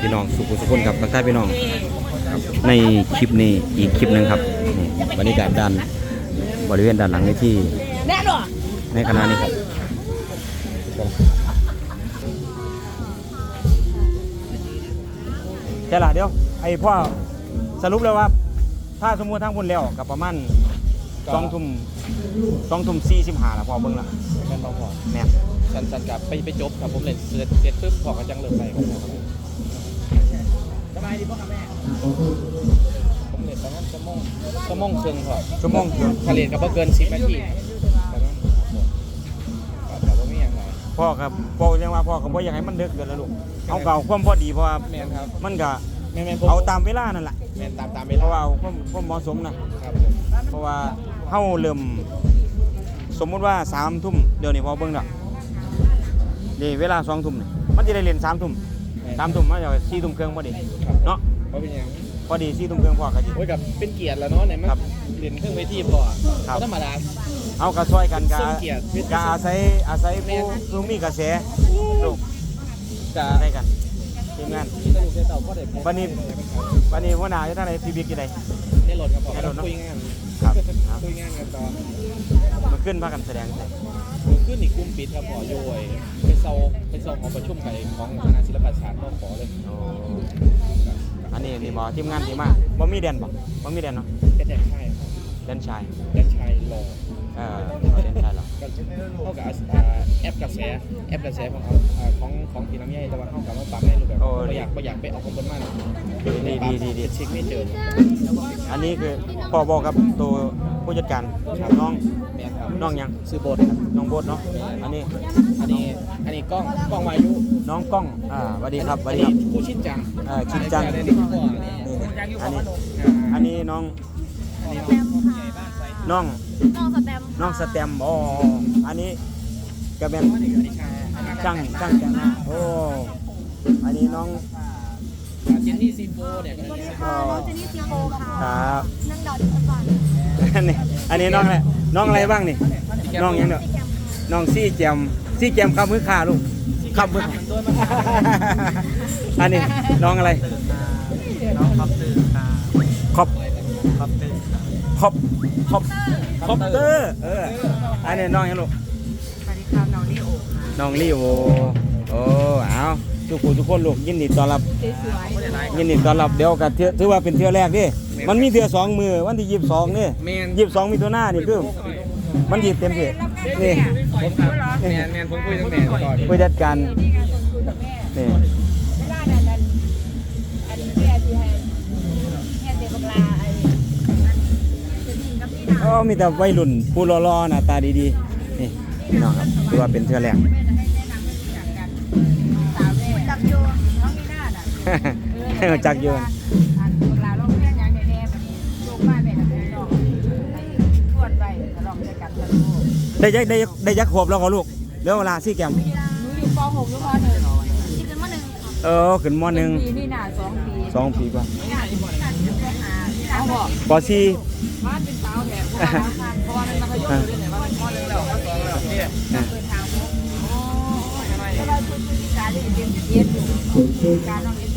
พี่น้องสุขุสุขคนครับทักทายพี่น้องครับในคลิปนี้อีกคลิปหนึ่งครับนี่บรรยากาศด้านบริเวณด้านหลังในที่แน่นอในคณะนี้ครับใช่ละเดี๋ยวไอพ่อสรุปเลยว่า ถ้าสมมติทั้งบนแล้วกับประมาณสองทุ่มสองทุ่มสี่สิบห้าละพอเบิ่งละแม่นพอแม่น สันสันกับไปไปจบครับผมเล่นเสร็จเสร็จปุ๊บพอกันจังเลิกไปครับผมสบายดีพ่อกับแม่ผมเล่นประมาณชั่วโมงชั่วโมงครึ่งพอชั่วโมงเดียวถ้าเล่นก็บ่เกิน10นาทีประมาณครับแต่ว่ามีอย่างไรพ่อครับพ่อยังว่าพ่อก็บ่อยากให้มันดึกเกินแล้วลูกเอาเก่าความพอดีเพราะว่าแม่นครับมันก็แม่นแม่นผมเอาตามเวลานั่นแหละแม่นตามตามเวเพลาราะว่าเอาความความเหมาะสมนะครับผมเพราะว่าเฮาเริ่มสมมุติว่าสามทุ่มเดี๋ยวนี้พอเบิ่งแล้ว นี่เวลาสองทุ่มนี่มันจะได้เรียนสามทุ่มสามทุ่มมันจะสี่ทุ่มครึ่งพอดีครับเนาะเพราะเป็นอย่างพอดีสี่ทุ่มครึ่งพอกันโอ้ยกับเป็นเกียรติแล้วเนาะไหนมันครับเรียนเครื่องเวทีพอครับ ก็ธรรมดา เอากระซอยกันกะทรงเกียรติกะอาศัยอาศัยผู้ผู้มีกระแสลูกจะได้กันทีมงานสรุปได้เต่าก็ได้วันนี้วันนี้หัวหน้าอยู่ทางไหนพี่บิ๊กอยู่ไหนได้รถครับพอได้รถเนอะ คุยงาน ครับครับคุยงานกันต่อมันขึ้นพากันแสดงใช่ผมขึ้นอีกกลุ่มปิดครับพอโยยไปเซาไปเซาของประชุมไก่ของคณะศิลปศาสตร์ต้องขอเลยอันนี้นี่บอทีมงานดีมากบ่มีแดนบ่บ่มีแดนเนาะเป็นแดนชายครับแดนชายแดนชายรอเออเอาแดนชายเหรอก็เข้ากับอ่าแอปกระแสแอปกระแสของเอาอ่าของของพี่น้ำใหญ่แต่ว่าเข้ากับว่าปรับให้รูปแบบไม่อยากไม่อยากไปออกของบนมากดีดีดีดีเช็คไม่เจออันนี้คือ พ่อบอกกับตัวผู้จัดการน้องแม่นครับน้องหยังซื้อโบทครับน้องโบดเนาะอันนี้อันนี้อันนี้กล้องกล้องวายุน้องกล้องอ่าสวัสดีครับสอัวันสดีนี้ครับ ผู้ชินจังเอ่อชินจัง อันนี่นี้พ่อนี่อันนี้อันนี้น้องอันนี้แตมค่ะน้องน้องสแตมค่ะน้องสแตมป์อ๋ออันนี้ก็เป็นอันนี้ชายช่างช่างแต่งหน้าโอ้อันนี้น้อง เจนนี่ซีโฟเนี่ยก็สวัสได้ดีค่ะน้องเจนนี่ซีโฟค่ะครับนั่งดาวที่สวรรค์อันนี้อันนี้น้องอะไรน้องอะไรบ้างนี่น้องหยังเด้อที่แกมค่ะน้องซี่แจมซี่แจมขับมือขาลูกขับมือมันด้วยมันอันนี้น้องอะไรน้องครับตื่นตาคอปครับตื่นคอปคอปคอปเตอร์เอออันนี้น้องหยังลูกสวัสดีค่ะน้องลิโอค่ะน้องลีโอโอ้เอา ทุกคนทุกคนลูกยินดีต้อนรับ สวยๆยินดีต้อนรับเดี๋ยวกันเทื่อถือว่าเป็นเที่ยวแรกดิมันมีเที่ยวสองมือวันที่ยี่สิบสองนี่แมนยี่สิบสองมีตัวหน้านี่คือ มันหยิบเต็มที่นี่ผมครับแมนแมนผมคุยตั้งแต่ก่อนผู้จัดการนี่ไงคนคุยกับแม่นี่เวลานั้นนั้นอันนี้แม่ที่ให้แม่เด็กกับลาไอ้อันจะดินกับพี่ดาวอ๋อมีแต่วัยรุ่นผู้รอๆหน้าตาดีๆนี่พี่น้องครับถือว่าเป็นเที่ยวแรก จักโยนอันพวกเราลงเรียนอย่างแน่ๆแบบนี้ลูกบ้านแม่กับพี่น้องให้ทวนไปทะเลาะด้วยกันทั้งลูกได้ยักได้ยักได้ยักขวบแล้วก็ลูกเรื่องเวลาซี่แกมหนูอยู่ป .6 อยู่ป .1 ที่เป็นม .1 เออขึ้นมหนึ่งปีนี่น่ะ2ปีสองปีกว่านี่น่ะที่น่ะที่ป .5 เอาบ่ปอซี่บ้านเป็นสาวแท้เพราะว่ามันมัธยมอยู่เนี่ยว่ามันม .1 แล้วก็2แล้วเนี่ยเปิดทางมุกโอ้ยแล้วเราคุยคุยการที่เรียนเรียนอยู่การน้องเรียน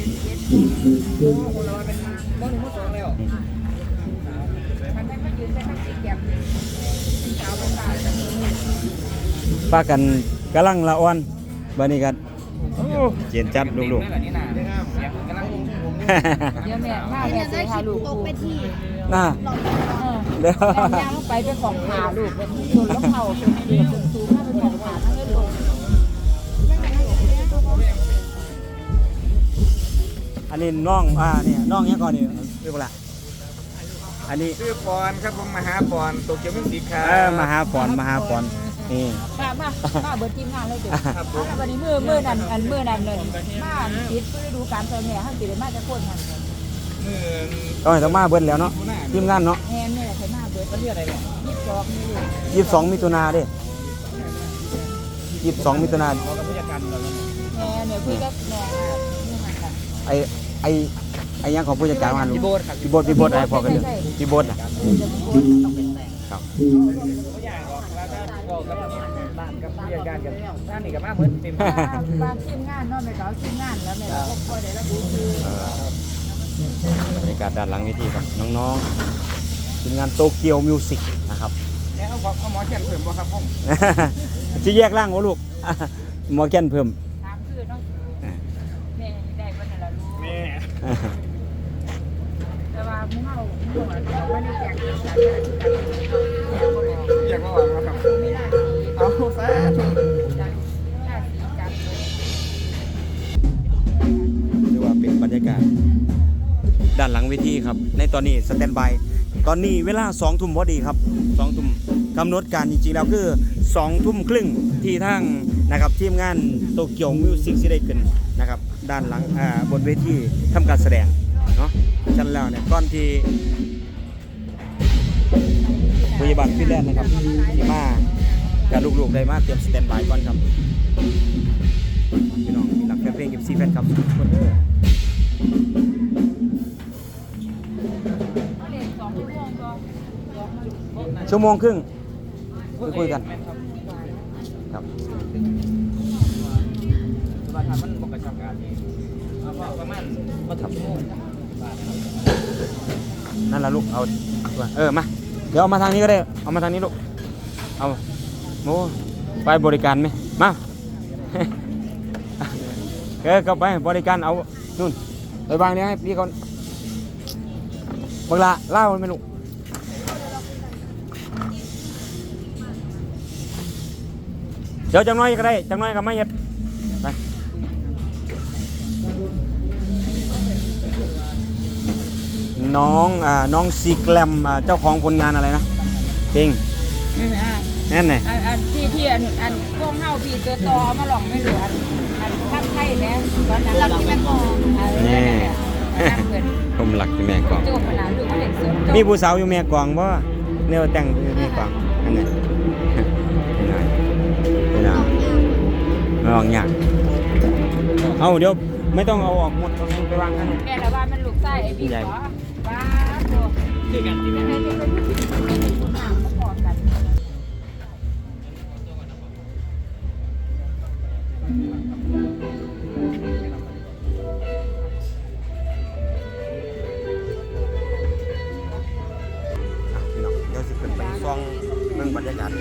ป็นมามหนึ่งมสองแล้วมันไม่มายืนเป็นนักสีแก้มสาวเป็นสาวแต่ปากันกำลังละอ่อนบันนี้กันเจียนจัดลูกนี่น่ะนี่น่ะเสียงกำลังๆเดี๋ยวแม่มาแม่จะพาลูกกูน่าเออเดี๋ยวแม่ย่างลงไปเป็นของขาลูกเป็นส่วนแล้วเข่าเป็นเรือเป็นสูง นนี้น้องอ่าเนี่ยน้องเนี้ยก่อนนี่เรียกว่าอะไรอันนี้ชื่อปอนครับผมมหาปอนโตเกียวมิวสิกครับเออมหาปอนมหาปอนนี่ มามามาเบิดทีมงานเลยเด็กเอาวันนี้มือมือนั่นอันมือนั่นเลยมาติดเพื่อดูการเติมแม่ให้ติดมาจะคนมันมือต้องให้ต้องมาเบิ้ลแล้วเนาะทีมงานเนาะแฮนเนี่ยใช้มาเบิดประเทศอะไรเนี่ยยี่สิบสองนี่ลูกยี่สิบสองมิถุนาเด้ยี่สิบสองมิถุนาเรากับผู้จัดการเราแฮนเนี่ยคุยกับแม่นี่มันกันไอ ไอไอยังของผู้จัดการมาลูกพี่โบ๊ทครับ พี่โบดพี่โบดไอพอกันเลยพี่โบดอะครับบ้านกับผู้จัดการกับท่านนี่กับมาเหมือนเต็มบางบางทีมงานเนาะแม่ก็เอาทีมงานแล้วแม่ก็บ่ได้ระบุคือบรรยากาศด้านหลังเวทีครับน้องๆทีมงานโตเกียวมิวสิกนะครับ แล้วเขาบอกเขาหมอเขียนเพิ่มบ่ครับผม จะแยกร่างวะลูก หมอแก่นเพิ่ม ถามคือเนาะแม่ได้บ่นั่นล่ะลูก แม่แต่ว่าหมู่เฮาหมู่เฮาเราบ่ได้แจกเอกสารอะไรที่กันแม่บ่บอกอยากมาว่าครับ ไม่ได้เอาซะจากหน้าสีจับเลยหรือว่าเป็นบรรยากาศ ด้านหลังเวทีครับ ในตอนนี้สแตนบายตอนนี้เวลาสองทุ่มพอดีครับสองทุ่มกำหนดการจริงๆแล้วคือสองทุ่มครึ่งที่ทางนะครับทีมงานโตเกียวมิวสิกที่ได้ขึ้น ด้านหลังบนเวทีทำการแสดงเนาะฉะนันแล้วเนี่ยก่อนที่พยาบาลฟินแลนด์นะครับที่มากับลูกๆได้มาเตรียมสแตนบายก่อนครับพี่น้องมีหลักแฟนเพลงกับซีแฟนครับทุกคนเด้อองชั่วโมงก็ชั่วโมงครึ่งไปคุยกันครับ มาทำนั่นละลูก เอา เออ มา เดี๋ยวเอามาทางนี้ก็ได้ เอามาทางนี้ลูก เอาโอ้ไปบริการไหม มาเออก็ไปบริการเอา นู่นไปวางเนี้ยให้พี่เขาบังละเล่ามันไหมลูกเดี๋ยวจังน้อยก็ได้จังน้อยก็ไม่เฮ็ด น้องอ่าน้องซีแกลมอ่าเจ้าของผลงานอะไรนะเพลงอ่านั่นไงอันอันที่ที่อันอันพวกเฮาพี่ตัวตอมาหลอกไม่เหลืออันอันทักไทยแม่ตอนนั้นหลักที่แม่กองเออนี่นั่นเกิดผมหลักที่แม่กอง โจมขนาดลูกเล็กสุดมีผู้สาวอยู่แม่กองบ่เนี่ยแต่งอยู่แม่กองอันนี้ไม่ได้ไม่ได้ไม่ลองยากเอาเดี๋ยวไม่ต้องเอาออกหมดเอาไปวางกัน แม่ละว่ามันลูกไส้ไอ้พี่ขอ ว้าโตคือกันที่แม่ให้เป็นผู้หญิงเป็นช่อนกันอะพี่น้องเดี๋ยวสิขึ้นไปซองเมืองบรรยากาศ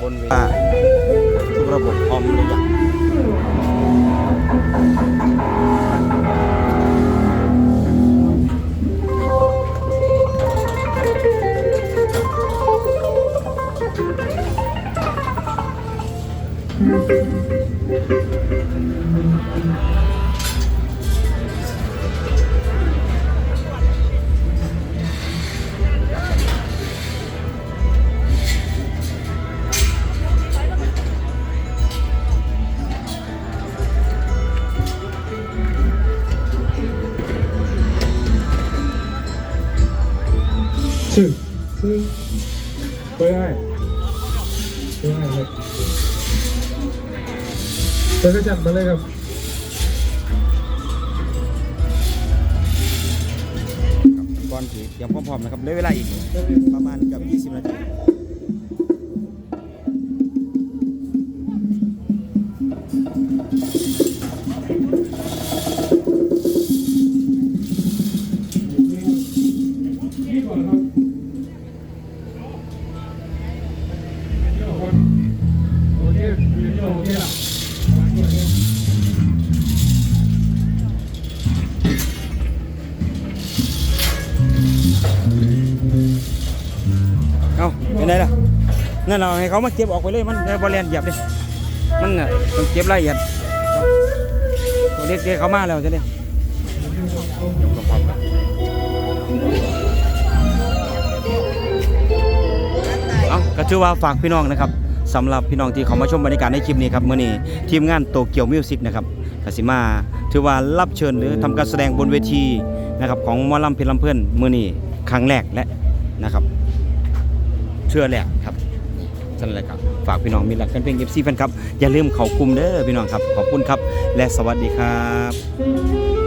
บนเวทีทุกระบบพร้อมหรือยัง ชื่อชื่อเปิดให้เปิดให้ครับเปิดกระจัดมาเลยครับก่อนที่เตรียมพร้อมๆนะครับเหลือเวลาอีกประมาณกือบ20 นาทีโอเคโอเคละ นั่นเราให้เขามาเก็บออกไปเลยมันได้บอลเลนเหยียบดิมันน่ะต้องเก็บรายละเอียดตัวเด็กๆเขามาแล้วจะเนี่ยเอาก็ถือว่าฝากพี่น้องนะครับสำหรับพี่น้องที่เขามาชมบรรยากาศในคลิปนี้ครับเมื่อนี้ทีมงานโตเกียวมิวสิกนะครับกสิมาถือว่ารับเชิญหรือทำการแสดงบนเวทีนะครับของมอลำเพลินลำเพื่อนเมื่อนี้ครั้งแรกและนะครับ เชื่อแหละครับ นั่นแหละครับฝากพี่น้องมีหลักกันเป็นเอฟซีแฟนครับ อย่าลืมเขากลุ่มเด้อพี่น้องครับ ขอบคุณครับ และสวัสดีครับ